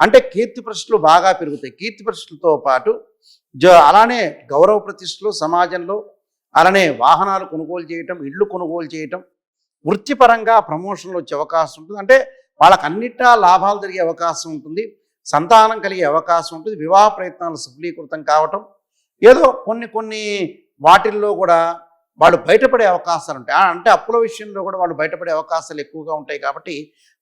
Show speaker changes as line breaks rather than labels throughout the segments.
అంటే కీర్తి ప్రశ్నలు బాగా పెరుగుతాయి. కీర్తి ప్రశ్నలతో పాటు జ అలానే గౌరవ ప్రతిష్టలు సమాజంలో అలానే వాహనాలు కొనుగోలు చేయటం ఇళ్ళు కొనుగోలు చేయటం వృత్తిపరంగా ప్రమోషన్లు వచ్చే అవకాశం ఉంటుంది. అంటే వాళ్ళకి అన్నిటా లాభాలు జరిగే అవకాశం ఉంటుంది. సంతానం కలిగే అవకాశం ఉంటుంది. వివాహ ప్రయత్నాలు సఫలీకృతం కావటం. ఏదో కొన్ని కొన్ని వాటిల్లో కూడా వాళ్ళు బయటపడే అవకాశాలు ఉంటాయి. అంటే అప్పుల విషయంలో కూడా వాళ్ళు బయటపడే అవకాశాలు ఎక్కువగా ఉంటాయి కాబట్టి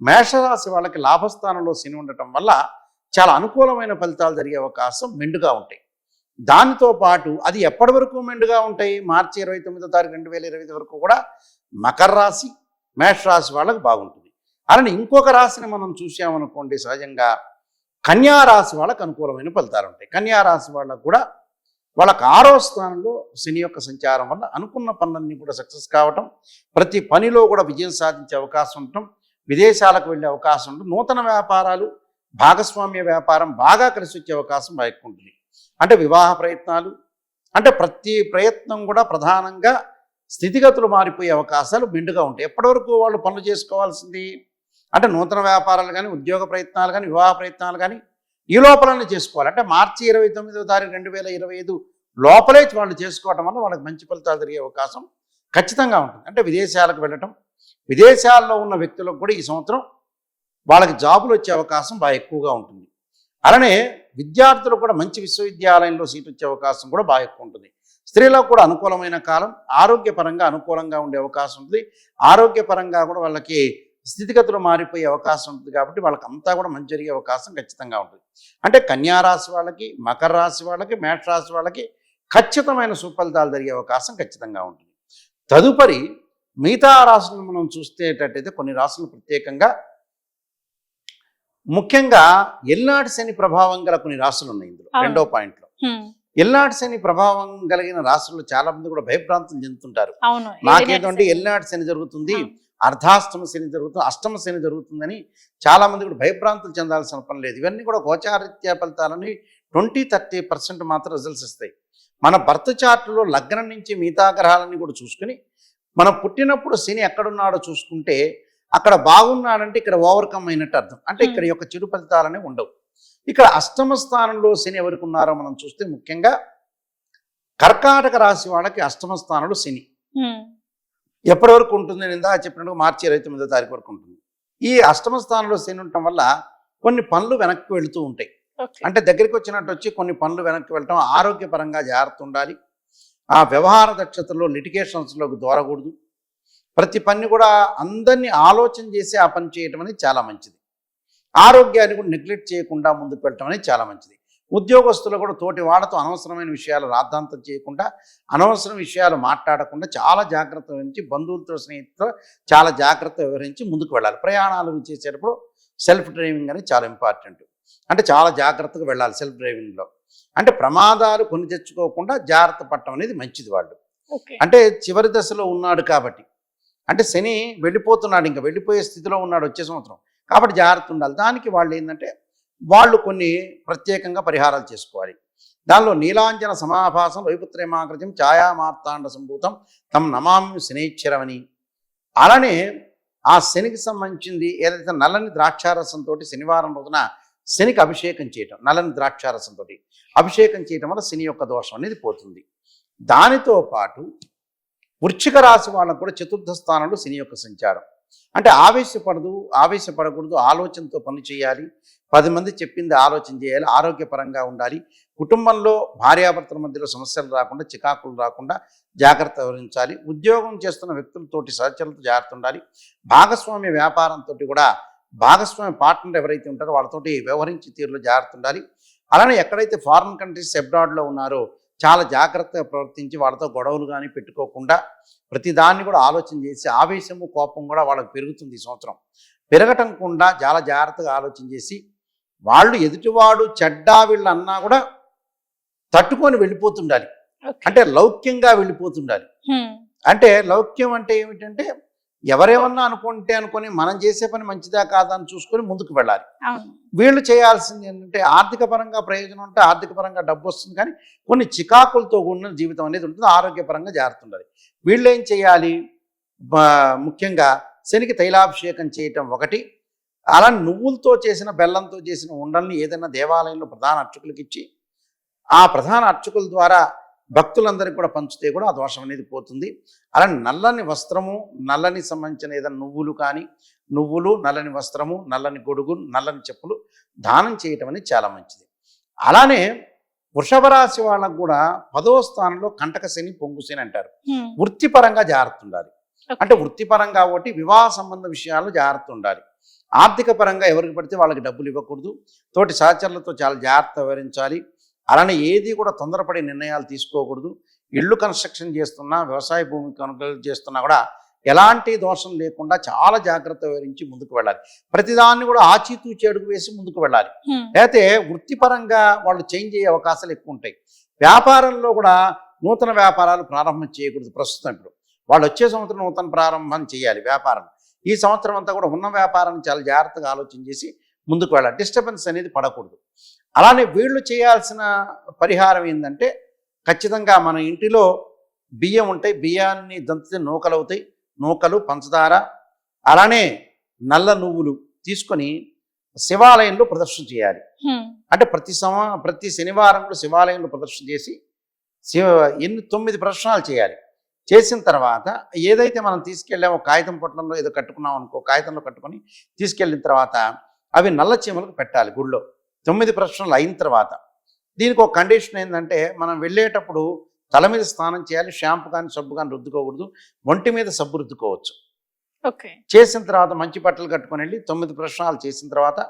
మేషరాశి వాళ్ళకి లాభస్థానంలో శని ఉండటం వల్ల చాలా అనుకూలమైన ఫలితాలు జరిగే అవకాశం మెండుగా ఉంటాయి. దానితో పాటు అది ఎప్పటి వరకు మెండుగా ఉంటాయి? మార్చి ఇరవై తొమ్మిదో తారీఖు రెండు వేల ఇరవై వరకు కూడా మకర రాశి మేష రాశి వాళ్ళకి బాగుంటుంది. అలానే ఇంకొక రాశిని మనం చూసామనుకోండి సహజంగా కన్యా రాశి వాళ్ళకి అనుకూలమైన ఫలితాలు ఉంటాయి. కన్యా రాశి వాళ్ళకు కూడా వాళ్ళకి ఆరో స్థానంలో శని యొక్క సంచారం వల్ల అనుకున్న పనులన్నీ కూడా సక్సెస్ కావటం ప్రతి పనిలో కూడా విజయం సాధించే అవకాశం ఉండటం విదేశాలకు వెళ్ళే అవకాశం ఉంటుంది నూతన వ్యాపారాలు భాగస్వామ్య వ్యాపారం బాగా కలిసి వచ్చే అవకాశం బాగా ఎక్కువ ఉంటుంది. అంటే వివాహ ప్రయత్నాలు అంటే ప్రతి ప్రయత్నం కూడా ప్రధానంగా స్థితిగతులు మారిపోయే అవకాశాలు మెండుగా ఉంటాయి. ఎప్పటివరకు వాళ్ళు పనులు చేసుకోవాల్సింది? అంటే నూతన వ్యాపారాలు కానీ ఉద్యోగ ప్రయత్నాలు కానీ వివాహ ప్రయత్నాలు కానీ ఈ లోపలనే చేసుకోవాలి. అంటే మార్చి ఇరవై తొమ్మిదో తారీఖు రెండు వేల ఇరవై ఐదు లోపలే వాళ్ళు చేసుకోవటం వల్ల వాళ్ళకి మంచి ఫలితాలు జరిగే అవకాశం ఖచ్చితంగా ఉంటుంది. అంటే విదేశాలకు వెళ్ళటం విదేశాల్లో ఉన్న వ్యక్తులకు కూడా ఈ సంవత్సరం వాళ్ళకి జాబులు వచ్చే అవకాశం బాగా ఎక్కువగా ఉంటుంది. అలానే విద్యార్థులు కూడా మంచి విశ్వవిద్యాలయంలో సీట్ వచ్చే అవకాశం కూడా బాగా ఎక్కువ ఉంటుంది. స్త్రీలకు కూడా అనుకూలమైన కాలం ఆరోగ్యపరంగా అనుకూలంగా ఉండే అవకాశం ఉంటుంది. ఆరోగ్యపరంగా కూడా వాళ్ళకి స్థితిగతులు మారిపోయే అవకాశం ఉంటుంది కాబట్టి వాళ్ళకి అంతా కూడా మంచి జరిగే అవకాశం ఖచ్చితంగా ఉంటుంది. అంటే కన్యా రాశి వాళ్ళకి మకర రాశి వాళ్ళకి మేష రాశి వాళ్ళకి ఖచ్చితమైన సుఫలితాలు జరిగే అవకాశం ఖచ్చితంగా ఉంటుంది. తదుపరి మిగతా రాశులను మనం చూసేటట్టయితే కొన్ని రాశులు ప్రత్యేకంగా ముఖ్యంగా ఎల్నాటి శని ప్రభావం గల కొన్ని రాశులు ఉన్నాయి ఇందులో. రెండో పాయింట్లో. ఎల్నాటి శని ప్రభావం కలిగిన రాశుల్లో చాలా మంది కూడా భయభ్రాంతులు చెందుతుంటారు. నాకేంటంటే ఎల్నాటి శని జరుగుతుంది అర్ధాష్టమ శని జరుగుతుంది అష్టమ శని జరుగుతుందని చాలా మంది కూడా భయభ్రాంతులు చెందాల్సిన పని లేదు. ఇవన్నీ కూడా గోచారిత్య ఫలితాలని ట్వంటీ థర్టీ పర్సెంట్ మాత్రం రిజల్ట్స్ ఇస్తాయి. మన బర్త్ చార్ట్లో లగ్నం నుంచి మిగతా గ్రహాలని కూడా చూసుకుని మనం పుట్టినప్పుడు శని ఎక్కడున్నాడో చూసుకుంటే అక్కడ బాగున్నాడంటే ఇక్కడ ఓవర్కమ్ అయినట్టు అర్థం. అంటే ఇక్కడ యొక్క చెడు ఫలితాలనే ఉండవు. ఇక్కడ అష్టమ స్థానంలో శని ఎవరికి ఉన్నారో మనం చూస్తే ముఖ్యంగా కర్కాటక రాశి వాళ్ళకి అష్టమ స్థానంలో శని. ఎప్పటి వరకు ఉంటుంది? నేను ఇందా చెప్పినట్టు మార్చి ఇరవై తొమ్మిదో తారీఖు వరకు ఉంటుంది. ఈ అష్టమ స్థానంలో శని ఉండటం వల్ల కొన్ని పనులు వెనక్కి వెళుతూ ఉంటాయి. అంటే దగ్గరికి వచ్చినట్టు వచ్చి కొన్ని పనులు వెనక్కి వెళ్ళటం ఆరోగ్యపరంగా జాగ్రత్త ఉండాలి. ఆ వ్యవహార దక్షతలో లిటిగేషన్స్లోకి దూరకూడదు. ప్రతి పని కూడా అందరినీ ఆలోచన చేసి ఆ పని చేయటం అనేది చాలా మంచిది. ఆరోగ్యాన్ని కూడా నెగ్లెక్ట్ చేయకుండా ముందుకు వెళ్ళటం అనేది చాలా మంచిది. ఉద్యోగస్తులు కూడా తోటి వాళ్ళతో అనవసరమైన విషయాలు రాద్ధాంతం చేయకుండా అనవసరం విషయాలు మాట్లాడకుండా చాలా జాగ్రత్త వహించి బంధువులతో స్నేహితులతో చాలా జాగ్రత్త వివరించి ముందుకు వెళ్ళాలి. ప్రయాణాలు చేసేటప్పుడు సెల్ఫ్ డ్రైవింగ్ అనేది చాలా ఇంపార్టెంట్ అంటే చాలా జాగ్రత్తగా వెళ్ళాలి సెల్ఫ్ డ్రైవింగ్లో అంటే ప్రమాదాలు కొని తెచ్చుకోకుండా జాగ్రత్త పడటం అనేది మంచిది వాళ్ళు. అంటే చివరి దశలో ఉన్నాడు కాబట్టి. అంటే శని వెళ్ళిపోతున్నాడు ఇంకా వెళ్ళిపోయే స్థితిలో ఉన్నాడు వచ్చే సంవత్సరం. కాబట్టి జాగ్రత్త ఉండాలి. దానికి వాళ్ళు ఏంటంటే వాళ్ళు కొన్ని ప్రత్యేకంగా పరిహారాలు చేసుకోవాలి. దానిలో నీలాంజన సమాభాసం వైపుత్రేమాకృతం ఛాయామార్తాండ సంభూతం తమ నమామి శనేశ్వరమని అలానే ఆ శనికి సంబంధించింది ఏదైతే నల్లని ద్రాక్షారసంతో శనివారం రోజున శనికి అభిషేకం చేయటం నలని ద్రాక్షారసంతో అభిషేకం చేయటం వల్ల శని యొక్క దోషం అనేది పోతుంది. దానితో పాటు వృచ్చిక రాశి వాళ్ళకు కూడా చతుర్థ స్థానంలో శని యొక్క సంచారం. అంటే ఆవేశపడదు ఆవేశపడకూడదు ఆలోచనతో పని చేయాలి పది మంది చెప్పింది ఆలోచన చేయాలి ఆరోగ్యపరంగా ఉండాలి. కుటుంబంలో భార్యాభర్తల మధ్యలో సమస్యలు రాకుండా చికాకులు రాకుండా జాగ్రత్త వహించాలి. ఉద్యోగం చేస్తున్న వ్యక్తులతోటి సహచరులతో జాగ్రత్త ఉండాలి. భాగస్వామ్య వ్యాపారంతో కూడా భాగస్వామ్య పార్ట్నర్ ఎవరైతే ఉంటారో వాళ్ళతోటి వ్యవహరించి తీరులో జాగ్రత్త ఉండాలి అలానే ఎక్కడైతే ఫారిన్ కంట్రీస్ అబ్రాడ్లో ఉన్నారో చాలా జాగ్రత్తగా ప్రవర్తించి వాళ్ళతో గొడవలు కానీ పెట్టుకోకుండా ప్రతిదాన్ని కూడా ఆలోచన చేసి ఆవేశము కోపం కూడా వాళ్ళకి పెరుగుతుంది ఈ సంవత్సరం పెరగటం కూడా చాలా జాగ్రత్తగా ఆలోచన చేసి వాళ్ళు ఎదుటివాడు చెడ్డా వీళ్ళు అన్నా కూడా తట్టుకొని వెళ్ళిపోతుండాలి. అంటే లౌక్యంగా వెళ్ళిపోతుండాలి. అంటే లౌక్యం అంటే ఏమిటంటే ఎవరేమన్నా అనుకుంటే అనుకొని మనం చేసే పని మంచిదా కాదా అని చూసుకొని ముందుకు వెళ్ళాలి. వీళ్ళు చేయాల్సింది ఏంటంటే ఆర్థిక పరంగా ప్రయోజనం ఉంటే ఆర్థిక పరంగా డబ్బు వస్తుంది కానీ కొన్ని చికాకులతో కూడిన జీవితం అనేది ఉంటుంది ఆరోగ్యపరంగా జాగ్రత్త ఉండాలి. వీళ్ళు ఏం చేయాలి? బ- ముఖ్యంగా శనికి తైలాభిషేకం చేయటం ఒకటి. అలా నువ్వులతో చేసిన బెల్లంతో చేసిన ఉండల్ని ఏదైనా దేవాలయంలో ప్రధాన అర్చకులకు ఇచ్చి ఆ ప్రధాన అర్చకుల ద్వారా భక్తులందరికీ కూడా పంచితే కూడా ఆ దోషం అనేది పోతుంది. అలా నల్లని వస్త్రము నల్లని సంబంధించిన ఏదైనా నువ్వులు కానీ నువ్వులు నల్లని వస్త్రము నల్లని గొడుగు నల్లని చెప్పులు దానం చేయటం అనేది చాలా మంచిది. అలానే వృషభ రాశి వాళ్ళకు కూడా పదవ స్థానంలో కంటక శని పొంగు శని అంటారు. వృత్తిపరంగా జాగ్రత్త ఉండాలి. అంటే వృత్తిపరంగా ఒకటి వివాహ సంబంధ విషయాల్లో జాగ్రత్త ఉండాలి. ఆర్థిక పరంగా ఎవరికి పడితే వాళ్ళకి డబ్బులు ఇవ్వకూడదు. తోటి సహచరులతో చాలా జాగ్రత్త వివరించాలి అలానే ఏది కూడా తొందరపడి నిర్ణయాలు తీసుకోకూడదు. ఇళ్ళు కన్స్ట్రక్షన్ చేస్తున్నా వ్యవసాయ భూమి కొనుగోలు చేస్తున్నా కూడా ఎలాంటి దోషం లేకుండా చాలా జాగ్రత్త వివరించి ముందుకు వెళ్ళాలి. ప్రతిదాన్ని కూడా ఆచితూచి అడుగు వేసి ముందుకు వెళ్ళాలి. అయితే వృత్తిపరంగా వాళ్ళు చేంజ్ అయ్యే అవకాశాలు ఎక్కువ ఉంటాయి. వ్యాపారంలో కూడా నూతన వ్యాపారాలు ప్రారంభం చేయకూడదు ప్రస్తుతం ఇప్పుడు. వాళ్ళు వచ్చే సంవత్సరం నూతన ప్రారంభం చేయాలి వ్యాపారం. ఈ సంవత్సరం అంతా కూడా ఉన్న వ్యాపారాన్ని చాలా జాగ్రత్తగా ఆలోచన చేసి ముందుకు వెళ్ళాలి. డిస్టర్బెన్స్ అనేది పడకూడదు. అలానే వీళ్ళు చేయాల్సిన పరిహారం ఏంటంటే ఖచ్చితంగా మన ఇంటిలో బియ్యం ఉంటాయి. బియ్యాన్ని దంచితే నూకలు అవుతాయి నూకలు పంచదార అలానే నల్ల నువ్వులు తీసుకొని శివాలయంలో ప్రదర్శన చేయాలి. అంటే ప్రతి సమ ప్రతి శనివారం కూడా శివాలయంలో ప్రదర్శన చేసి శివ ఎన్ని తొమ్మిది ప్రదర్శనాలు చేయాలి. చేసిన తర్వాత ఏదైతే మనం తీసుకెళ్ళామో కాగితం పొట్లంలో ఏదో కట్టుకున్నాం అనుకో కాగితంలో కట్టుకొని తీసుకెళ్ళిన తర్వాత అవి నల్ల చీమలకు పెట్టాలి గుళ్ళో. తొమ్మిది ప్రదర్శనలు అయిన తర్వాత దీనికి ఒక కండిషన్ ఏంటంటే మనం వెళ్ళేటప్పుడు తల మీద స్నానం చేయాలి షాంపు కానీ సబ్బు కానీ రుద్దుకోకూడదు ఒంటి మీద సబ్బు రుద్దుకోవచ్చు.
ఓకే.
చేసిన తర్వాత మంచి బట్టలు కట్టుకొని వెళ్ళి తొమ్మిది ప్రశ్నలు చేసిన తర్వాత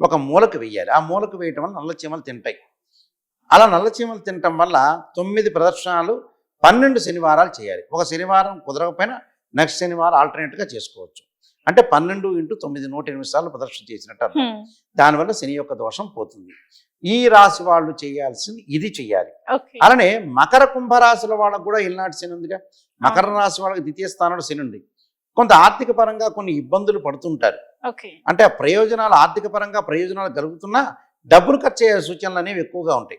ఒక మూలకు వేయాలి ఆ మూలకు వేయటం వల్ల నల్ల చీమలు తింటాయి. అలా నల్ల చీమలు తినటం వల్ల తొమ్మిది ప్రదర్శనలు పన్నెండు శనివారాలు చేయాలి. ఒక శనివారం కుదరకపోయినా నెక్స్ట్ శనివారం ఆల్టర్నేట్గా చేసుకోవచ్చు. అంటే పన్నెండు ఇంటూ తొమ్మిది నూట ఎనిమిది సార్లు ప్రదర్శన చేసినట్టు అర్థం. దానివల్ల శని యొక్క దోషం పోతుంది. ఈ రాశి వాళ్ళు చేయాల్సింది ఇది చెయ్యాలి
ఓకే.
అలానే మకర కుంభరాశుల వాళ్ళకు కూడా ఇల్నాటి శని ఉందిగా. మకర రాశి వాళ్ళకి ద్వితీయ స్థానంలో శని ఉంది. కొంత ఆర్థిక పరంగా కొన్ని ఇబ్బందులు పడుతుంటారు. అంటే ఆ ప్రయోజనాలు ఆర్థిక పరంగా ప్రయోజనాలు కలుగుతున్నా డబ్బులు ఖర్చు అయ్యే సూచనలు అనేవి ఎక్కువగా ఉంటాయి.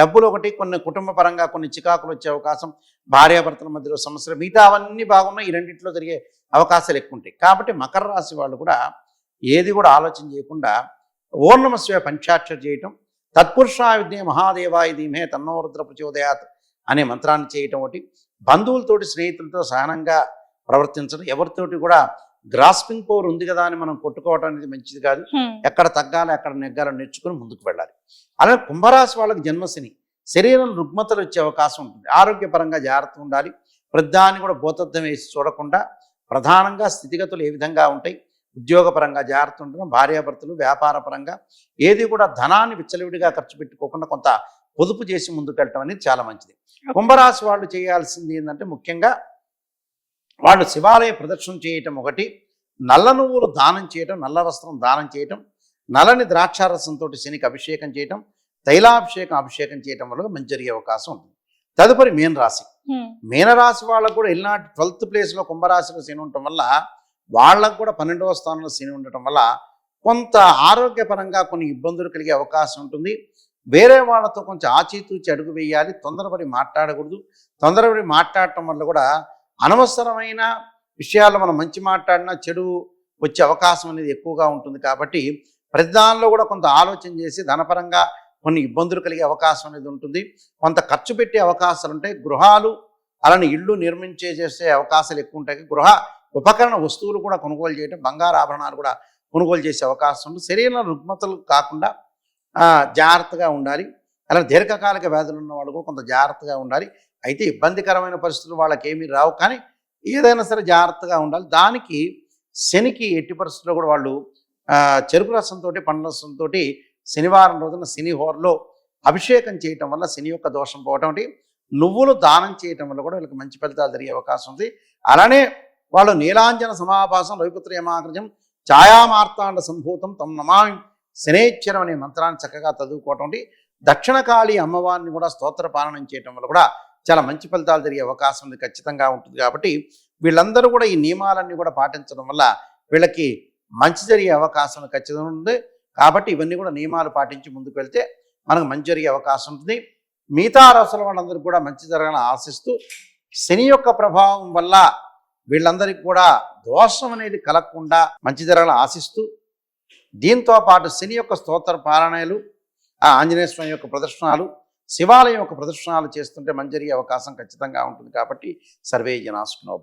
డబ్బులు ఒకటి కొన్ని కుటుంబ పరంగా కొన్ని చికాకులు వచ్చే అవకాశం భార్యాభర్తల మధ్యలో సమస్యలు మిగతా అవన్నీ బాగున్నాయి ఈ రెండింటిలో జరిగే అవకాశాలు ఎక్కువ ఉంటాయి కాబట్టి మకర రాశి వాళ్ళు కూడా ఏది కూడా ఆలోచన చేయకుండా ఓర్ణమస్వ పంచాక్షర చేయటం తత్పురుషా విద్య మహాదేవాయ ధీమే తన్నోరుద్ర ప్రచోదయాత్ అనే మంత్రాన్ని చేయటం ఒకటి బంధువులతోటి స్నేహితులతో సహనంగా ప్రవర్తించడం ఎవరితోటి కూడా గ్రాస్పింగ్ పవర్ ఉంది కదా అని మనం కొట్టుకోవటం అనేది మంచిది కాదు. ఎక్కడ తగ్గాలి ఎక్కడ నెగ్గాలో నేర్చుకుని ముందుకు వెళ్ళాలి. అలాగే కుంభరాశి వాళ్ళకి జన్మశని శరీరం రుగ్మతలు వచ్చే అవకాశం ఉంటుంది. ఆరోగ్యపరంగా జాగ్రత్త ఉండాలి. ప్రధాన్ని కూడా భూతద్దం వేసి చూడకుండా ప్రధానంగా స్థితిగతులు ఏ విధంగా ఉంటాయి? ఉద్యోగపరంగా జాగ్రత్త ఉండడం భార్యాభర్తలు వ్యాపార పరంగా ఏది కూడా ధనాన్ని విచ్చలవిడిగా ఖర్చు పెట్టుకోకుండా కొంత పొదుపు చేసి ముందుకు వెళ్ళటం అనేది చాలా మంచిది. కుంభరాశి వాళ్ళు చేయాల్సింది ఏంటంటే ముఖ్యంగా వాళ్ళు శివాలయ ప్రదక్షిణ చేయటం ఒకటి నల్ల నువ్వులు దానం చేయటం నల్ల వస్త్రం దానం చేయటం నల్లని ద్రాక్షారసంతో శనికి అభిషేకం చేయటం తైలాభిషేకం అభిషేకం చేయటం వల్ల మంచి జరిగే అవకాశం ఉంటుంది. తదుపరి మీన రాశి.
హ్మ్.
మీనరాశి వాళ్ళకు కూడా ఇలాంటి ట్వెల్త్ ప్లేస్లో కుంభరాశిలో శని ఉండటం వల్ల వాళ్ళకు కూడా పన్నెండవ స్థానంలో శని ఉండటం వల్ల కొంత ఆరోగ్యపరంగా కొన్ని ఇబ్బందులు కలిగే అవకాశం ఉంటుంది. వేరే వాళ్ళతో కొంచెం ఆచితూచి అడుగు వేయాలి తొందరపడి మాట్లాడకూడదు. తొందరపడి మాట్లాడటం వల్ల కూడా అనవసరమైన విషయాల్లో మనం మంచి మాట్లాడినా చెడు వచ్చే అవకాశం అనేది ఎక్కువగా ఉంటుంది కాబట్టి ప్రతి దానిలో కూడా కొంత ఆలోచన చేసి ధనపరంగా కొన్ని ఇబ్బందులు కలిగే అవకాశం అనేది ఉంటుంది. కొంత ఖర్చు పెట్టే అవకాశాలు ఉంటాయి. గృహాలు అలానే ఇళ్ళు నిర్మించే చేసే అవకాశాలు ఎక్కువ ఉంటాయి. గృహ ఉపకరణ వస్తువులు కూడా కొనుగోలు చేయడం బంగారు ఆభరణాలు కూడా కొనుగోలు చేసే అవకాశం ఉంటుంది. శరీర రుగ్మతలు కాకుండా జాగ్రత్తగా ఉండాలి. అలానే దీర్ఘకాలిక వ్యాధులు ఉన్న వాళ్ళు కూడా కొంత జాగ్రత్తగా ఉండాలి. అయితే ఇబ్బందికరమైన పరిస్థితులు వాళ్ళకి ఏమీ రావు. కానీ ఏదైనా సరే జాగ్రత్తగా ఉండాలి. దానికి శనికి ఎట్టి పరిస్థితుల్లో కూడా వాళ్ళు చెరుకు రసంతో పండ్ల రసంతో శనివారం రోజున శని హోర్లో అభిషేకం చేయటం వల్ల శని యొక్క దోషం పోవటం ఒకటి. నువ్వులు దానం చేయటం వల్ల కూడా వీళ్ళకి మంచి ఫలితాలు జరిగే అవకాశం ఉంది. అలానే వాళ్ళు నీలాంజన సమాభాసం రవిపుత్ర యమాగ్రజం ఛాయామార్తాండ సంభూతం తమ నమామి శనేశ్వరం అనే మంత్రాన్ని చక్కగా చదువుకోవటం ఒకటి. దక్షిణకాళి అమ్మవారిని కూడా స్తోత్ర పాలనం చేయటం వల్ల కూడా చాలా మంచి ఫలితాలు జరిగే అవకాశం ఉంది ఖచ్చితంగా ఉంటుంది. కాబట్టి వీళ్ళందరూ కూడా ఈ నియమాలన్నీ కూడా పాటించడం వల్ల వీళ్ళకి మంచి జరిగే అవకాశం ఖచ్చితంగా ఉంది. కాబట్టి ఇవన్నీ కూడా నియమాలు పాటించి ముందుకు వెళ్తే మనకు మంచి జరిగే అవకాశం ఉంటుంది. మిగతా రాసుల వాళ్ళందరూ కూడా మంచి జరగాలని ఆశిస్తూ శని యొక్క ప్రభావం వల్ల వీళ్ళందరికీ కూడా దోషం అనేది కలగకుండా మంచి జరగాలని ఆశిస్తూ దీంతో పాటు శని యొక్క స్తోత్ర పారాయణలు ఆ ఆంజనేయ స్వామి యొక్క ప్రదర్శనలు శివాలయం యొక్క ప్రదర్శనలు చేస్తుంటే మంజరి అవకాశం ఖచ్చితంగా ఉంటుంది కాబట్టి సర్వే జనాసుకునో